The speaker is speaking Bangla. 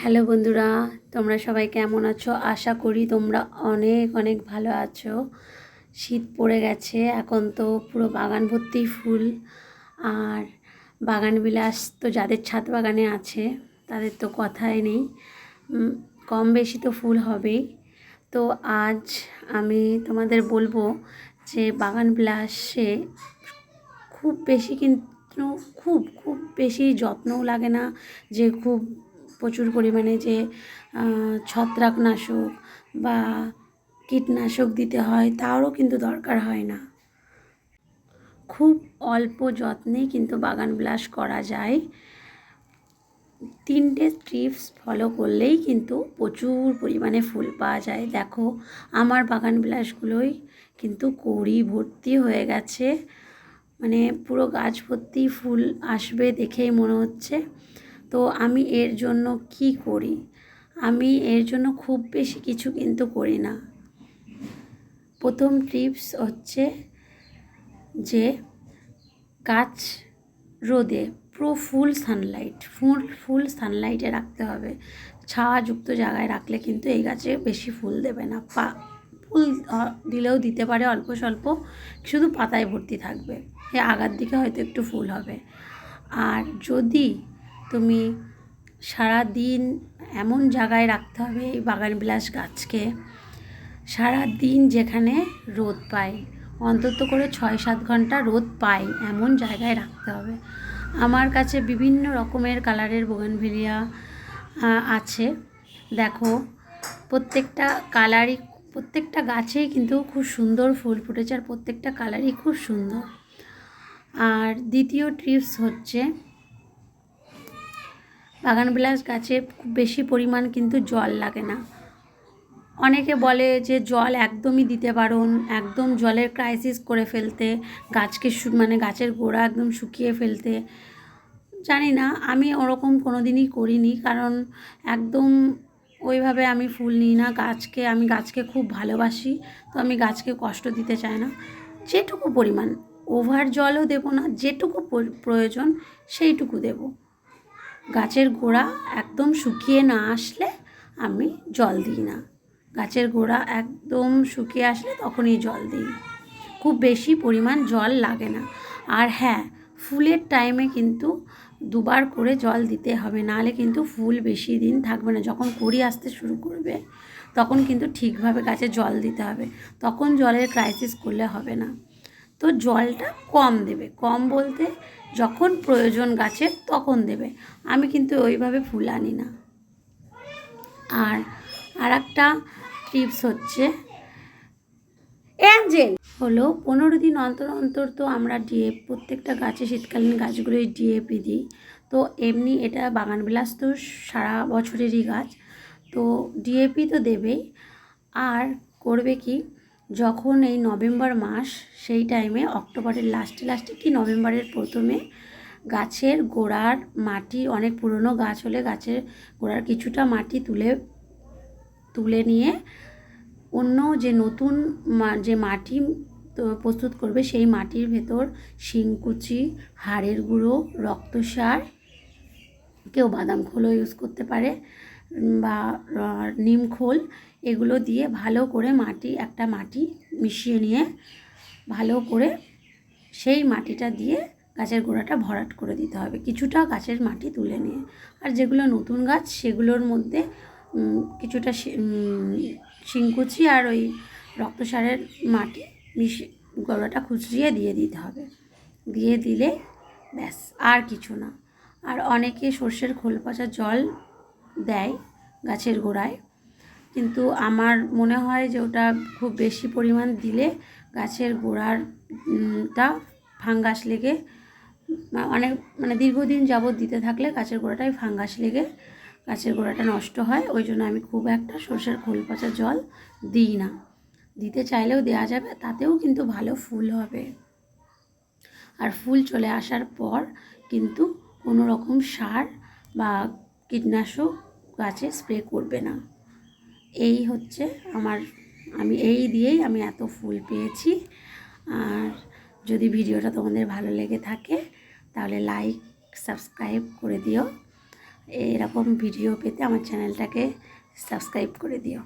হ্যালো বন্ধুরা, তোমরা সবাই কেমন আছো? আশা করি তোমরা অনেক অনেক ভালো আছো। শীত পড়ে গেছে, এখন তো পুরো বাগান ভর্তি ফুল। আর বাগান বিলাস তো যাদের ছাদ বাগানে আছে, তাদের তো কথাই নেই। কম বেশি তো ফুল হবেই। তো আজ আমি তোমাদের বলব যে বাগান বিলাসে খুব বেশি কিন্তু, খুব খুব বেশি যত্নও লাগে না, যে খুব প্রচুর পরিমাণে যে ছত্রাকনাশক বা কীটনাশক দিতে হয় তারও কিন্তু দরকার হয় না। খুব অল্প যত্নে কিন্তু বাগান বিলাস করা যায়। তিনটে টিপস ফলো করলেই কিন্তু প্রচুর পরিমাণে ফুল পাওয়া যায়। দেখো, আমার বাগান বিলাসগুলোই কিন্তু কড়ি ভর্তি হয়ে গেছে। মানে পুরো গাছ ভর্তি ফুল আসবে দেখেই মনে হচ্ছে। তো আমি এর জন্য কি করি? আমি এর জন্য খুব বেশি কিছু কিন্তু করি না। প্রথম টিপস হচ্ছে যে গাছ রোদে পুরো ফুল সানলাইট ফুল ফুল সানলাইটে রাখতে হবে। ছায়াযুক্ত জায়গায় রাখলে কিন্তু এই গাছে বেশি ফুল দেবে না। পা, ফুল দিলেও দিতে পারে অল্প স্বল্প, শুধু পাতায় ভর্তি থাকবে। এ আগার দিকে হয়তো একটু ফুল হবে। আর যদি তুমি সারা দিন এমন জায়গায় রাখতে হবে, এই বাগান বিলাস গাছকে সারা দিন যেখানে রোদ পায়। অন্তত করে ছয় সাত ঘণ্টা রোদ পায়, এমন জায়গায় রাখতে হবে। আমার কাছে বিভিন্ন রকমের কালারের বোগানভেলিয়া আছে। দেখো, প্রত্যেকটা কালারই, প্রত্যেকটা গাছেই কিন্তু খুব সুন্দর ফুল ফুটেছে, আর প্রত্যেকটা কালারই খুব সুন্দর। আর দ্বিতীয় টিপস হচ্ছে বাগানবিলাস গাছে খুব বেশি পরিমাণ কিন্তু জল লাগে না। অনেকে বলে যে জল একদমই দিতে পারুন, একদম জলের ক্রাইসিস করে ফেলতে, গাছকে মানে গাছের গোড়া একদম শুকিয়ে ফেলতে। জানি না, আমি ওরকম কোনো দিনই করিনি কারণ একদম ওইভাবে আমি ফুল নিই না। গাছকে, আমি গাছকে খুব ভালোবাসি, তো আমি গাছকে কষ্ট দিতে চাই না। যেটুকু পরিমাণ ওভার জলও দেবো না, যেটুকু প্রয়োজন সেইটুকু দেবো। গাছের গোড়া একদম শুকিয়ে না আসলে আমি জল দিই না। গাছের গোড়া একদম শুকিয়ে আসলে তখনই জল দিই। খুব বেশি পরিমাণ জল লাগে না। আর হ্যাঁ ফুলের টাইমে কিন্তু দুবার করে জল দিতে হবে, নাহলে কিন্তু ফুল বেশি দিন থাকবে না। যখন কুড়ি আসতে শুরু করবে, তখন কিন্তু ঠিকভাবে গাছে জল দিতে হবে। তখন জলের ক্রাইসিস করলে হবে না। তো জলটা কম দেবে। কম বলতে যখন প্রয়োজন গাছের তখন দেবে। আমি কিন্তু ওইভাবে ফুল আনি না। আর আর একটা টিপস হচ্ছে, অ্যাঞ্জেল হলো পনেরো দিন অন্তর অন্তর তো আমরা ডিএ, প্রত্যেকটা গাছে শীতকালীন গাছগুলোই ডিএপি দিই। তো এমনি এটা বাগান বিলাস তো সারা বছরেরই গাছ। তো ডিএপি তো দেবেই। আর করবে কি যখন এই নভেম্বর মাস, সেই টাইমে অক্টোবরের লাস্টে লাস্টে কি নভেম্বরের প্রথমে গাছের গোড়ার মাটি, অনেক পুরনো গাছ হলে গাছের গোড়ার কিছুটা মাটি তুলে তুলে নিয়ে অন্য যে নতুন যে মাটি প্রস্তুত করবে, সেই মাটির ভেতর শিংকুচি, হাড়ের গুঁড়ো, রক্তসার, কেউ বাদাম খোলও ইউজ করতে পারে বা নিম খোল এগুলো দিয়ে ভালো করে মাটি একটা মাটি মিশিয়ে নিয়ে ভালো করে সেই মাটিটা দিয়ে গাছের গোড়াটা ভরাট করে দিতে হবে। কিছুটা গাছের মাটি তুলে নিয়ে। আর যেগুলো নতুন গাছ সেগুলোর মধ্যে কিছুটা শি- উম, শিংকুচি আর ওই রক্তসারের মাটি মিশিয়ে গোড়াটা খুচরিয়ে দিয়ে দিতে হবে। দিয়ে দিলে ব্যাস আর কিছু না। আর অনেকে সর্ষের খোল পচা জল দেয় গাছের গোড়ায়। কিন্তু আমার মনে হয় যে ওটা খুব বেশি পরিমাণ দিলে গাছের গোড়ারটা ফাঙ্গাস লেগে অনেক মানে দীর্ঘদিন যাবৎ দিতে থাকলে গাছের গোড়াটায় ফাঙ্গাস লেগে গাছের গোড়াটা নষ্ট হয়। ওই জন্য আমি খুব একটা সর্ষের খোল পচা জল দিই না। দিতে চাইলেও দেওয়া যাবে, তাতেও কিন্তু ভালো ফুল হবে। আর ফুল চলে আসার পর কিন্তু কোনো রকম সার বা কীটনাশক গাছে স্প্রে করবে না। এই হচ্ছে আমার, আমি এই দিয়েই আমি এত ফুল পেয়েছি। আর যদি ভিডিওটা তোমাদের ভালো লেগে থাকে, তাহলে লাইক সাবস্ক্রাইব করে দিও। এরকম ভিডিও পেতে আমার চ্যানেলটাকে সাবস্ক্রাইব করে দিও।